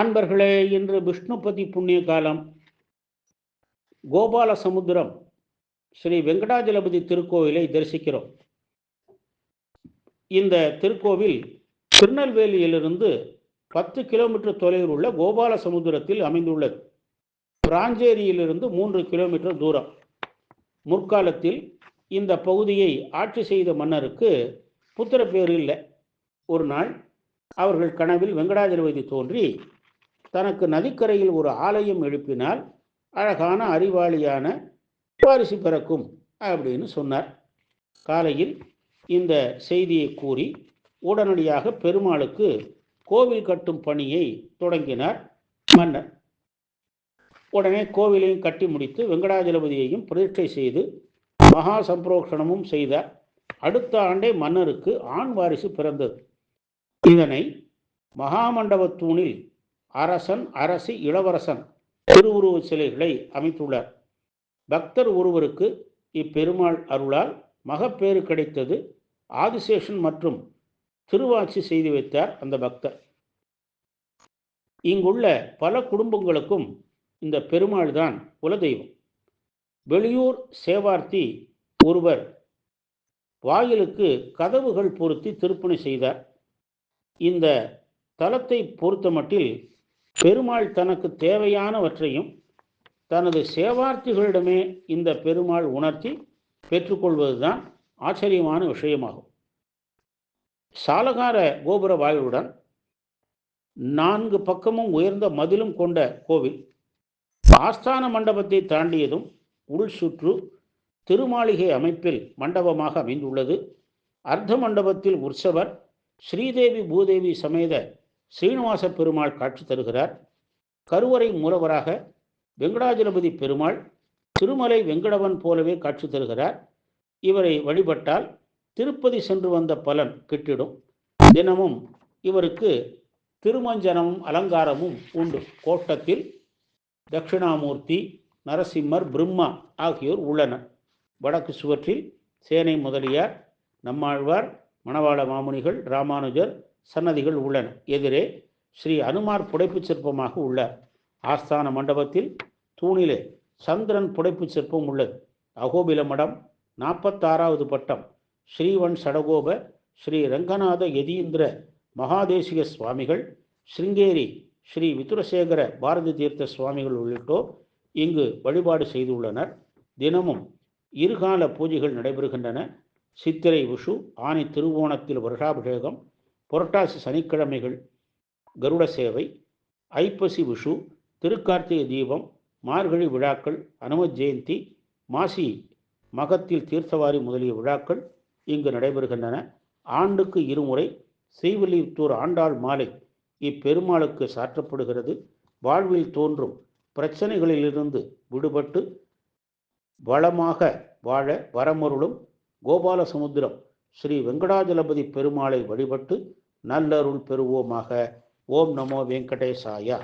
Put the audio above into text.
அன்பர்களே இன்று விஷ்ணுபதி புண்ணிய காலம் கோபால சமுத்திரம் ஸ்ரீ வெங்கடாஜலபதி திருக்கோவிலை தரிசிக்கிறோம். இந்த திருக்கோவில் திருநெல்வேலியிலிருந்து பத்து கிலோமீட்டர் தொலைவில் உள்ள கோபால சமுத்திரத்தில் அமைந்துள்ளது. பிராஞ்சேரியிலிருந்து மூன்று கிலோமீட்டர் தூரம். முற்காலத்தில் இந்த பகுதியை ஆட்சி செய்த மன்னருக்கு புத்திர பேர் இல்லை. ஒரு நாள் அவர்கள் கனவில் வெங்கடாஜலபதி தோன்றி தனக்கு நதிக்கரையில் ஒரு ஆலயம் எழுப்பினால் அழகான அறிவாளியான வாரிசு பிறக்கும் அப்படின்னு சொன்னார். காலையில் இந்த செய்தியை கூறி உடனடியாக பெருமாளுக்கு கோவில் கட்டும் பணியை தொடங்கினார் மன்னர். உடனே கோவிலையும் கட்டி முடித்து வெங்கடாஜலபதியையும் பிரதிஷ்டை செய்து மகா சம்பிரோஷணமும் செய்தார். அடுத்த ஆண்டே மன்னருக்கு ஆண் வாரிசு பிறந்தது. இதனை மகாமண்டபத்தூணில் அரசன் அரசி இளவரசன் திருவுருவச் சிலைகளை அமைத்துள்ளார். பக்தர் ஒருவருக்கு இப்பெருமாள் அருளால் மகப்பேறு கிடைத்தது ஆதிசேஷன் மற்றும் திருவாட்சி செய்து வைத்தார் அந்த பக்தர். இங்குள்ள பல குடும்பங்களுக்கும் இந்த பெருமாள் தான் குலதெய்வம். வெளியூர் சேவார்த்தி ஒருவர் வாயிலுக்கு கதவுகள் பொருத்தி திருப்பணி செய்தார். இந்த தலத்தை பொறுத்தமட்டில் பெருமாள் தனக்கு தேவையானவற்றையும் தனது சேவார்த்திகளிடமே இந்த பெருமாள் உணர்த்தி பெற்றுக்கொள்வதுதான் ஆச்சரியமான விஷயமாகும். சாலகார கோபுர வாயிலுடன் நான்கு பக்கமும் உயர்ந்த மதிலும் கொண்ட கோவில் ஆஸ்தான மண்டபத்தை தாண்டியதும் உள் சுற்று திருமாளிகை அமைப்பில் மண்டபமாக அமைந்துள்ளது. அர்த்த மண்டபத்தில் உற்சவர் ஸ்ரீதேவி பூதேவி சமேத ஸ்ரீனிவாச பெருமாள் காட்சி தருகிறார். கருவறை மூலவராக வெங்கடாஜலபதி பெருமாள் திருமலை வெங்கடவன் போலவே காட்சி தருகிறார். இவரை வழிபட்டால் திருப்பதி சென்று வந்த பலன் கிட்டிடும். தினமும் இவருக்கு திருமஞ்சனமும் அலங்காரமும் உண்டு. கோட்டத்தில் தட்சிணாமூர்த்தி நரசிம்மர் பிரம்மா ஆகியோர் உள்ளனர். வடக்கு சுவற்றில் சேனை முதலியார் நம்மாழ்வார் மணவாள மாமுனிகள் ராமானுஜர் சன்னதிகள் உள்ளன. எதிரே ஸ்ரீ அனுமார் புடைப்புச் சிற்பமாக உள்ள ஆஸ்தான மண்டபத்தில் தூணிலே சந்திரன் புடைப்புச் சிற்பம் உள்ளது. அகோபில மடம் நாற்பத்தாறாவது பட்டம் ஸ்ரீவன் சடகோப ஸ்ரீ ரங்கநாத யதீந்திர மகாதேசிக சுவாமிகள் ஸ்ருங்கேரி ஸ்ரீ விதுரசேகர பாரதி தீர்த்த சுவாமிகள் உள்ளிட்டோர் இங்கு வழிபாடு செய்துள்ளனர். தினமும் இருகால பூஜைகள் நடைபெறுகின்றன. சித்திரை விஷு ஆணி திருவோணத்தில் வருஷாபிஷேகம் புரட்டாசி சனிக்கிழமைகள் கருட சேவை ஐப்பசி விஷு திருக்கார்த்திகை தீபம் மார்கழி விழாக்கள் அனும ஜெயந்தி மாசி மகத்தில் தீர்த்தவாரி முதலிய விழாக்கள் இங்கு நடைபெறுகின்றன. ஆண்டுக்கு இருமுறை ஸ்ரீவில்லிபுத்தூர் ஆண்டாள் மாலை இப்பெருமாளுக்கு சாற்றப்படுகிறது. வாழ்வில் தோன்றும் பிரச்சனைகளிலிருந்து விடுபட்டு வளமாக வாழ வரமருளும் கோபாலசமுத்திரம் ஸ்ரீ வெங்கடாஜலபதி பெருமாளை வழிபட்டு நல்லருள் பெறுவோமாக. ஓம் நமோ வெங்கடேசாயா.